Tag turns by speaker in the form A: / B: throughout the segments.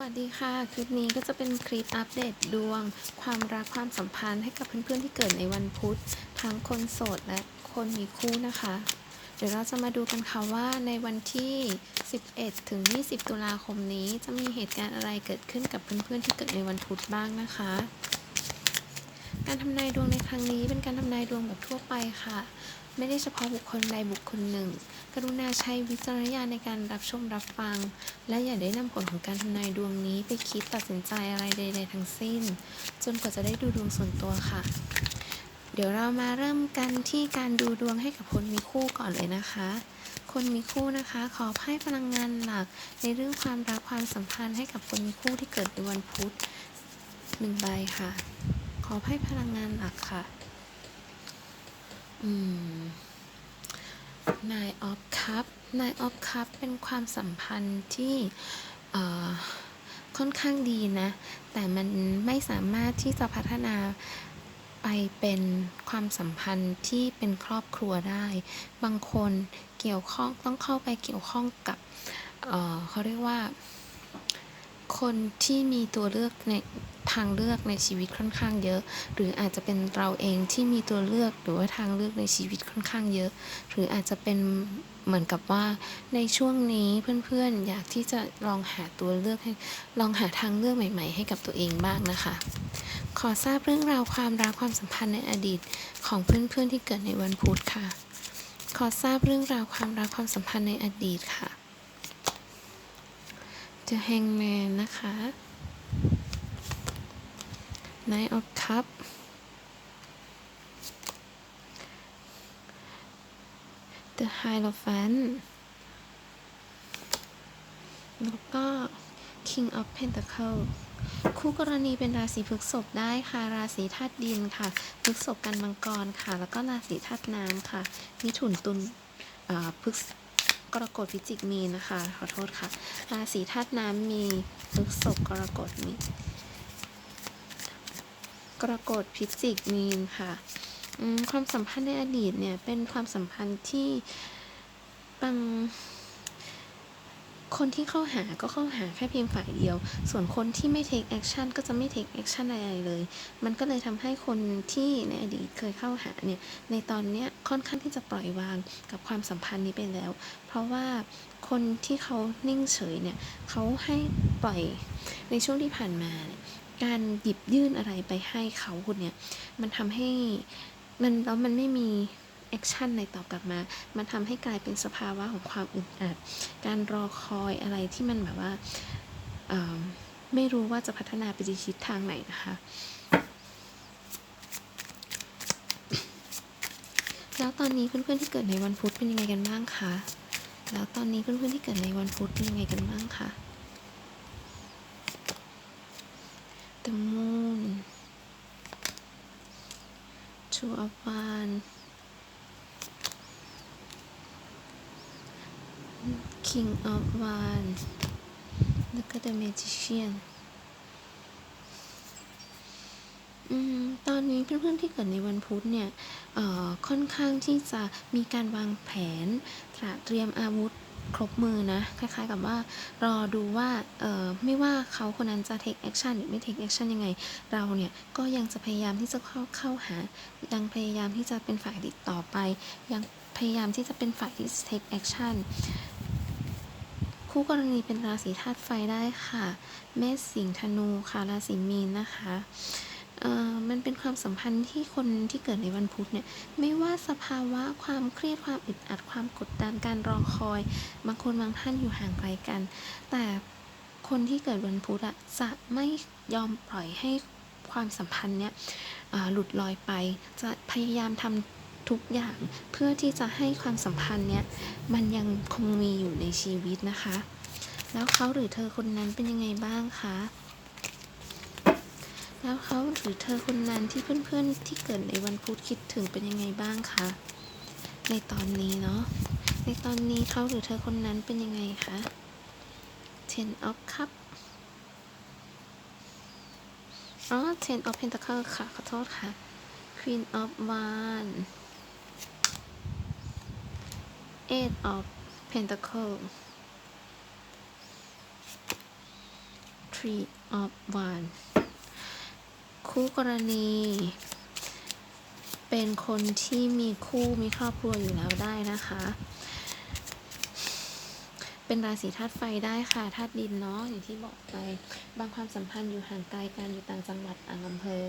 A: สวัสดีค่ะ คลิปนี้ก็จะเป็นคลิปอัปเดตดวง ความรักความสัมพันธ์ให้กับเพื่อนๆที่เกิดในวันพุธ ทั้งคนโสดและคนมีคู่นะคะ เดี๋ยวเราจะมาดูกันค่ะว่าในวันที่ 11 ถึง 20 ตุลาคมนี้จะมีเหตุการณ์อะไรเกิดขึ้นกับเพื่อนๆที่เกิดในวันพุธบ้างนะคะ การทำนายดวงในครั้งนี้เป็นการทำนายดวงแบบทั่วไปค่ะ ไม่ได้เฉพาะบุคคลใดบุคคลหนึ่ง กรุณาใช้วิจารณญาณในการรับชมรับฟัง และอย่าได้นำผลของการทำนายดวงนี้ไปคิดตัดสินใจอะไรใด ๆ ทั้งสิ้น จนกว่าจะได้ดูดวงส่วนตัวค่ะ เดี๋ยวเรามาเริ่มกันที่การดูดวงให้กับคนมีคู่ก่อนเลยนะคะ คนมีคู่นะคะ ขอไพ่พลังงานหลัก ในเรื่องความรักความสัมพันธ์ให้กับคนมีคู่ที่เกิดในวันพุธหนึ่งใบค่ะ ขอไพ่พลังงานหลักค่ะ อืม Nine of Cup Nine of Cup เป็นความสัมพันธ์ที่ค่อนข้างดีนะ แต่มันไม่สามารถที่จะพัฒนาไปเป็นความสัมพันธ์ที่เป็นครอบครัวได้ บางคนเกี่ยวข้องต้องเข้าไปเกี่ยวข้องกับเเขาเรียกว่า คนที่มีตัวเลือกใน ทางเลือกในชีวิตค่อนข้างเยอะ หรืออาจจะเป็นเราเองที่มีตัวเลือกหรือว่าทางเลือกในชีวิตค่อนข้างเยอะ หรืออาจจะเป็นเหมือนกับว่าในช่วงนี้เพื่อนๆ อยากที่จะลองหาตัวเลือกให้ลองหาทางเลือกใหม่ ๆ ให้กับตัวเองบ้างนะคะ ขอทราบเรื่องราวความรักความสัมพันธ์ในอดีตของเพื่อนๆที่เกิดในวันพุธค่ะ ขอทราบเรื่องราวความรักความสัมพันธ์ในอดีตค่ะ The Hangman นะคะ Knight of Cup The Hierophant แล้วก็ King of Pentacle คู่กรณีเป็นราศีพฤษภได้ค่ะ ราศีธาตุดินค่ะพฤษภกันมังกรค่ะ แล้วก็ราศีธาตุน้ำค่ะมิถุนตุลพฤษกรกฎพิจิกมีนนะคะ ขอโทษค่ะ ราศีธาตุน้ำมีพฤษภกรกฎมี กรกฎพิจิกมีนค่ะความสัมพันธ์ในอดีตเนี่ยเป็นความสัมพันธ์ที่บางคนที่เข้าหาก็เข้าหาแค่เพียงฝ่ายเดียว ส่วนคนที่ไม่ take action ก็จะไม่ take action อะไรเลย มันก็เลยทำให้คนที่ในอดีตเคยเข้าหาเนี่ย ในตอนเนี้ยค่อนข้างที่จะปล่อยวางกับความสัมพันธ์นี้ไปแล้ว เพราะว่าคนที่เขานิ่งเฉยเนี่ยเขาให้ปล่อยในช่วงที่ผ่านมาเนี่ย การหยิบยื่นอะไรไปให้เขาคนเนี่ย มันทำให้มันแล้วมันไม่มีแอคชั่นในตอบกลับมา มันทำให้กลายเป็นสภาวะของความอึดอัด การรอคอยอะไรที่มันแบบว่าไม่รู้ว่าจะพัฒนาไปในทิศทางไหนนะคะ แล้วตอนนี้เพื่อนๆที่เกิดในวันพุธเป็นยังไงกันบ้างคะ แล้วตอนนี้เพื่อนๆที่เกิดในวันพุธเป็นยังไงกันบ้างคะ The Moon Two of Wands King of Wands แล้วก็ The Magician อืมตอนนี้เพื่อนๆที่เกิดในวันพุธเนี่ยเอ่อค่อนข้างที่จะมีการวางแผนตระเตรียมอาวุธ ครบมือนะ คล้ายๆกับว่ารอดูว่าเออไม่ว่าเขาคนนั้นจะ take action หรือไม่ take action ยังไง เราเนี่ยก็ยังจะพยายามที่จะเข้าเข้าหา ยังพยายามที่จะเป็นฝ่ายติดต่อไป ยังพยายามที่จะเป็นฝ่ายที่ take action คู่กรณีเป็นราศีธาตุไฟได้ค่ะ เมษสิงห์ธนูค่ะราศีมีนนะคะ มันเป็นความสัมพันธ์ที่คนที่เกิดในวันพุธเนี่ยไม่ว่าสภาวะความเครียดความอึดอัดความกดดันการรอคอย บางคนบางท่านอยู่ห่างไกลกัน แต่คนที่เกิดวันพุธอะจะไม่ยอมปล่อยให้ความสัมพันธ์เนี่ยหลุดลอยไป จะพยายามทำทุกอย่างเพื่อที่จะให้ความสัมพันธ์เนี่ยมันยังคงมีอยู่ในชีวิตนะคะ แล้วเขาหรือเธอคนนั้นเป็นยังไงบ้างคะ แล้วเขาหรือเธอคนนั้นที่เพื่อนๆที่เกิดในวันพุธคิดถึงเป็นยังไงบ้างคะ ในตอนนี้เนาะ ในตอนนี้เขาหรือเธอคนนั้นเป็นยังไงคะ Ten of Cup อ๋อ Ten of Pentacle ค่ะ ขอโทษค่ะ Queen of Wands Eight of Pentacle Three of Wands คู่กรณี เป็นคนที่มีคู่มีครอบครัวอยู่แล้วได้นะคะ เป็นราศีธาตุไฟได้ค่ะธาตุดินเนาะอย่างที่บอกไป บางความสัมพันธ์อยู่ห่างไกลกันอยู่ต่างจังหวัดต่างอำเภอ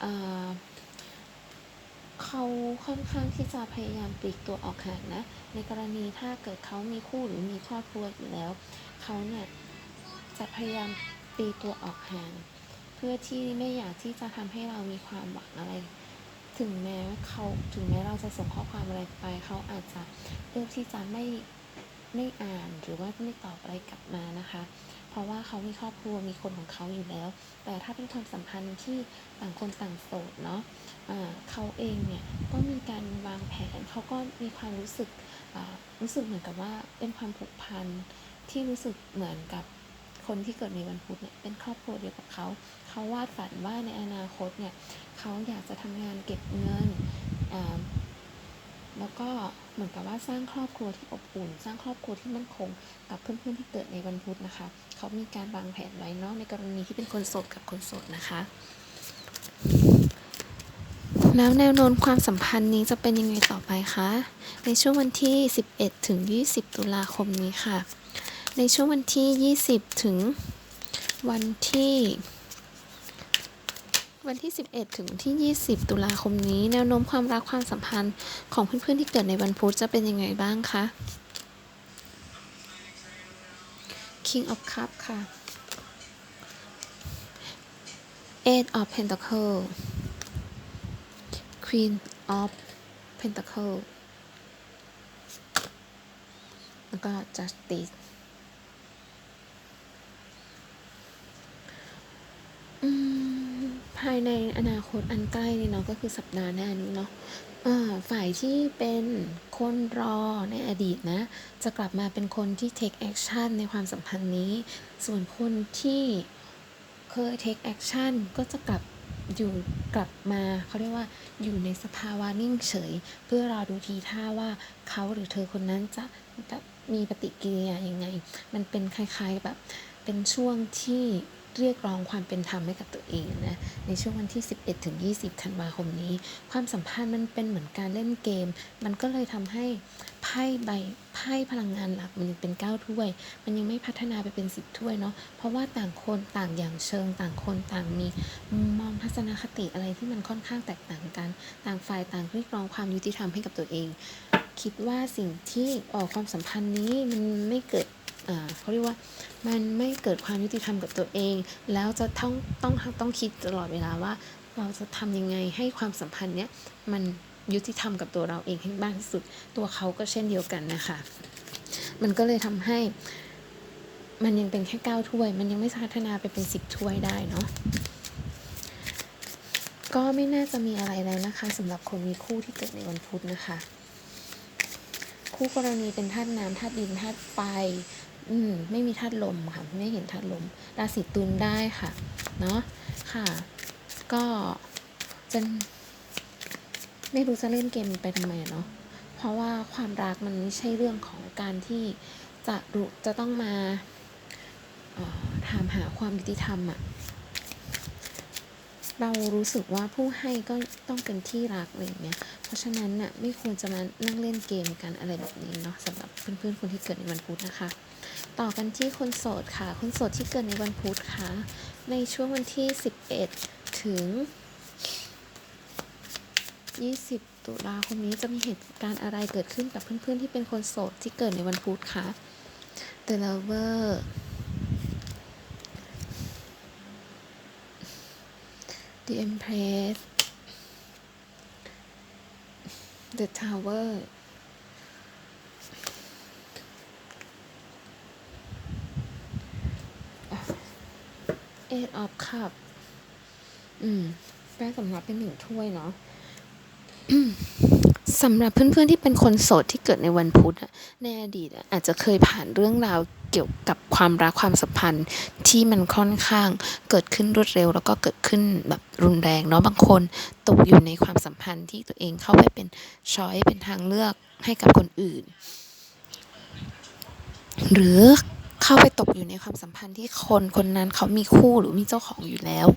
A: เอเขาค่อนข้างที่จะพยายามปลีกตัวออกห่างนะ ในกรณีถ้าเกิดเขามีคู่หรือมีครอบครัวอยู่แล้ว เขาเนี่ยจะพยายามปลีกตัวออกห่าง เพื่อที่ไม่อยากที่จะทำให้เรามีความหวังอะไร ถึงแม้เขาถึงแม้เราจะส่งข้อความอะไรไป เขาอาจจะเลือกที่จะไม่ไม่อ่านหรือว่าไม่ตอบอะไรกลับมานะคะ เพราะว่าเขามีครอบครัวมีคนของเขาอยู่แล้ว แต่ถ้าเป็นความสัมพันธ์ที่ต่างคนต่างโสดเนาะอ่าเขาเองเนี่ยก็มีการวางแผนเขาก็มีความรู้สึกรู้สึกเหมือนกับว่าเป็นความผูกพันที่รู้สึกเหมือนกับ คนที่เกิดในวันพุธเนี่ยเป็นครอบครัวเดียวกับเขา เขาวาดฝันว่าในอนาคตเนี่ยเขาอยากจะทำงานเก็บเงินแล้วก็เหมือนกับว่าสร้างครอบครัวที่อบอุ่น สร้างครอบครัวที่มั่นคงกับเพื่อนๆที่เกิดในวันพุธนะคะ เขามีการวางแผนไว้เนาะในกรณีที่เป็นคนโสดกับคนโสดนะคะแล้วแนวโน้มความสัมพันธ์นี้จะเป็นยังไงต่อไปคะ ในช่วงวันที่ 11 ถึง 20 ตุลาคมนี้ค่ะ ในช่วงวันที่ 20 ถึงวันที่ วันที่ 11 ถึงที่ 20 ตุลาคมนี้ แนวโน้มความรักความสัมพันธ์ของเพื่อนๆที่เกิดในวันพุธจะเป็นยังไงบ้างคะ King of Cup ค่ะ Eight of Pentacle Queen of Pentacle แล้วก็ Justice อืม ภายในอนาคตอันใกล้นี่เนาะก็คือสัปดาห์หน้านี้เนาะฝ่ายที่เป็นคนรอในอดีตนะ จะกลับมาเป็นคนที่ take action ในความสัมพันธ์นี้ ส่วนคนที่เคย take action ก็จะกลับอยู่กลับมาเขาเรียกว่าอยู่ในสภาวะนิ่งเฉย เพื่อรอดูทีท่าว่าเขาหรือเธอคนนั้นจะมีปฏิกิริยายังไง มันเป็นคล้ายๆแบบเป็นช่วงที่ เรียกร้องความเป็นธรรมให้กับตัวเองนะในช่วงวันที่ 11ถึง20 ธันวาคมนี้ ความสัมพันธ์มันเป็นเหมือนการเล่นเกม มันก็เลยทำให้ไพ่ใบไพ่พลังงานหลักมันยังเป็น9ถ้วย มันยังไม่พัฒนาไปเป็น 10ถ้วยเนาะเพราะว่าต่างคนต่างอย่างเชิง ต่างคนต่างมีมุมมองทัศนคติอะไรที่มันค่อนข้างแตกต่างกัน ต่างฝ่ายต่างเรียกร้องความยุติธรรมให้กับตัวเอง คิดว่าสิ่งที่ออกความสัมพันธ์นี้มันไม่เกิด เขาเรียกว่ามันไม่เกิดความยุติธรรมกับตัวเอง แล้วจะต้องต้องต้องคิดตลอดเวลาว่า เราจะทำยังไงให้ความสัมพันธ์เนี้ยมันยุติธรรมกับตัวเราเองให้มากที่สุด ตัวเขาก็เช่นเดียวกันนะคะ มันก็เลยทำให้มันยังเป็นแค่เก้าถ้วย มันยังไม่พัฒนาไปเป็นสิบถ้วยได้เนาะก็ไม่น่าจะมีอะไรแล้วนะคะสำหรับคนมีคู่ที่เกิดในวันพุธนะคะ คู่กรณีเป็นธาตุน้ำธาตุดินธาตุไฟ อืมไม่มีธาตุลมค่ะ ไม่เห็นธาตุลม ราศีตุลได้ค่ะ เนาะค่ะ ก็จะไม่รู้จะเล่นเกมไปทำไมเนาะเพราะว่าความรักมันไม่ใช่เรื่องของการที่จะรู้จะต้องมาออถามหาความยุติธรรมอะ เรารู้สึกว่าผู้ให้ก็ต้องเป็นที่รักอะไรอย่างเงี้ย เพราะฉะนั้นน่ะไม่ควรจะมานั่งเล่นเกมกันอะไรแบบนี้เนาะสำหรับเพื่อนๆคนที่เกิดในวันพุธนะคะ ต่อกันที่คนโสดค่ะ คนโสดที่เกิดในวันพุธค่ะ ในช่วงวันที่ 11 ถึง 20 ตุลาคมนี้จะมีเหตุการณ์อะไรเกิดขึ้นกับเพื่อนๆที่เป็นคนโสดที่เกิดในวันพุธคะ The Lover The Empress The Tower Eight of Cup อืมแป้งสำหรับเป็นหนึ่งถ้วยเนาะสำหรับเพื่อนๆที่เป็นคนโสดที่เกิดในวันพุธอะในอดีตอะอาจจะเคยผ่านเรื่องราว เกี่ยวกับความรักความสัมพันธ์ที่มันค่อนข้างเกิดขึ้นรวดเร็ว แล้วก็เกิดขึ้นแบบรุนแรงเนาะบางคนตกอยู่ในความสัมพันธ์ที่ตัวเองเข้าไปเป็นช้อยเป็นทางเลือกให้กับคนอื่น หรือ เข้าไปตกอยู่ในความสัมพันธ์ที่คนคนนั้นเขามีคู่หรือมีเจ้าของอยู่แล้ว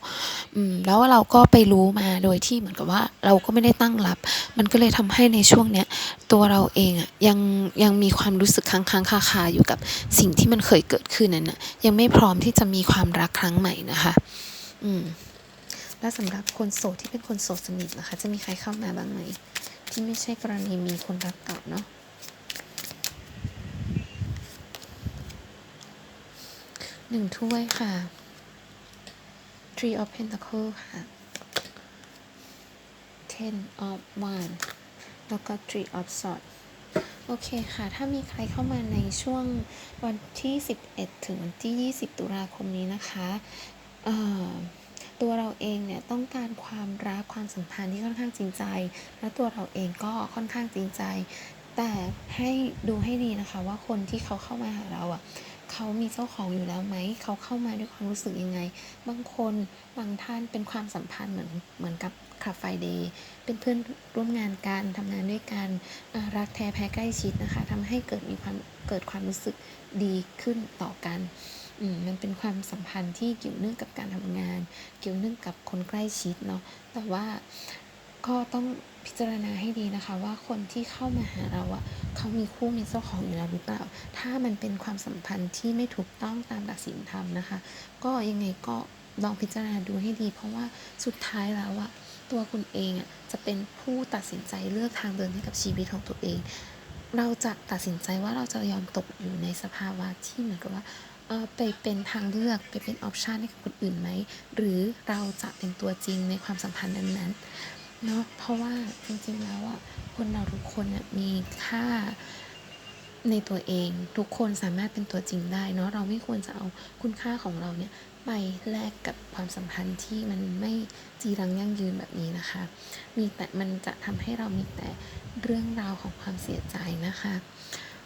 A: อืมแล้วเราก็ไปรู้มาโดยที่เหมือนกับว่าเราก็ไม่ได้ตั้งรับ มันก็เลยทำให้ในช่วงเนี้ยตัวเราเองอะยังยังมีความรู้สึกค้างๆคาๆอยู่กับสิ่งที่มันเคยเกิดขึ้นนั้นน่ะยังไม่พร้อมที่จะมีความรักครั้งใหม่นะคะ อืมแล้วสำหรับคนโสดที่เป็นคนโสดสนิทนะคะ จะมีใครเข้ามาบ้างไหมที่ไม่ใช่กรณีมีคนรักเก่าเนาะ หนึ่งถ้วยค่ะ three of pentacle ค่ะ ten of wand แล้วก็ three of swords โอเคค่ะ ถ้ามีใครเข้ามาในช่วงวันที่ 11 ถึงวันที่ 20 ตุลาคมนี้นะคะตัวเราเองเนี่ยต้องการความรักความสัมพันธ์ที่ค่อนข้างจริงใจ และตัวเราเองก็ค่อนข้างจริงใจ แต่ให้ดูให้ดีนะคะว่าคนที่เขาเข้ามาหาเราอะ เขามีเจ้าของอยู่แล้วไหม เขาเข้ามาด้วยความรู้สึกยังไง บางคนบางท่านเป็นความสัมพันธ์เหมือนเหมือนกับคาไฟเดย์เป็นเพื่อนร่วมงานกันทำงานด้วยกันรักแท้แพ้ใกล้ชิดนะคะทำให้เกิดมีความเกิดความรู้สึกดีขึ้นต่อกันอืมมันเป็นความสัมพันธ์ที่เกี่ยวเนื่องกับการทำงาน เกี่ยวเนื่องกับคนใกล้ชิดเนาะแต่ว่า ก็ต้องพิจารณาให้ดีนะคะ ว่าคนที่เข้ามาหาเราอะเขามีคู่มีเจ้าของอยู่แล้วหรือเปล่า ถ้ามันเป็นความสัมพันธ์ที่ไม่ถูกต้องตามหลักศีลธรรมนะคะ ก็ยังไงก็ลองพิจารณาดูให้ดี เพราะว่าสุดท้ายแล้วอะตัวคุณเองอะจะเป็นผู้ตัดสินใจเลือกทางเดินให้กับชีวิตของตัวเอง เราจะตัดสินใจว่าเราจะยอมตกอยู่ในสภาวะที่เหมือนกับว่าเออไปเป็นทางเลือกไปเป็นออปชันให้กับคนอื่นไหม หรือเราจะเป็นตัวจริงในความสัมพันธ์นั้นๆ เนาะเพราะว่าจริงๆแล้วอะคนเราทุกคนน่ะมีค่าในตัวเองทุกคนสามารถเป็นตัวจริงได้เนาะเราไม่ควรจะเอาคุณค่าของเราเนี่ยไปแลกกับความสัมพันธ์ที่มันไม่จีรังยั่งยืนแบบนี้นะคะ มีแต่มันจะทำให้เรามีแต่เรื่องราวของความเสียใจนะคะ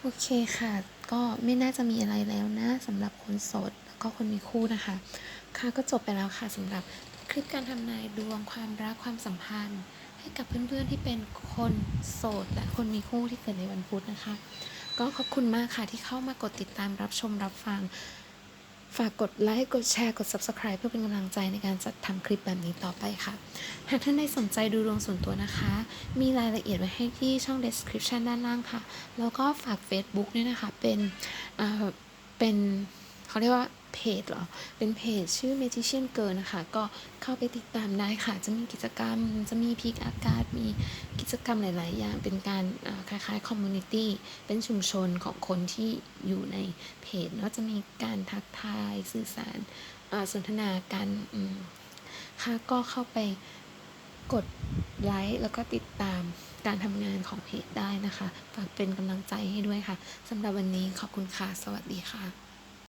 A: โอเคค่ะ ก็ไม่น่าจะมีอะไรแล้วนะสำหรับคนโสดแล้วก็คนมีคู่นะคะ ค่ะก็จบไปแล้วค่ะสำหรับ คลิปการทำนายดวงความรักความสัมพันธ์ ให้กับเพื่อนๆที่เป็นคนโสด และคนมีคู่ที่เกิดในวันพุธนะคะ ก็ขอบคุณมากค่ะที่เข้ามากดติดตามรับชมรับฟัง ฝากกดไลค์กดแชร์กด Subscribe เพื่อเป็นกำลังใจในการจัดทำคลิปแบบนี้ต่อไปค่ะ หากท่านใดสนใจดูดวงส่วนตัวนะคะ มีรายละเอียดไว้ให้ที่ช่อง description ด้านล่างค่ะ แล้วก็ฝาก Facebook ด้วยนะคะเป็นเอ่อเป็นเขาเรียกว่า เพจเหรอ เป็นเพจชื่อ Magician Girl นะคะ ก็เข้าไปติดตามได้ค่ะ จะมีกิจกรรม จะมีพีกอากาศ มีกิจกรรมหลาย ๆ อย่าง เป็นการคล้ายๆคอมมูนิตี้ เป็นชุมชนของคนที่อยู่ในเพจเนาะ จะมีการทักทาย สื่อสารสนทนากันค่ะ ก็เข้าไปกดไลค์แล้วก็ติดตามการทำงานของเพจได้นะคะ ฝากเป็นกำลังใจให้ด้วยค่ะสำหรับวันนี้ขอบคุณค่ะ สวัสดีค่ะ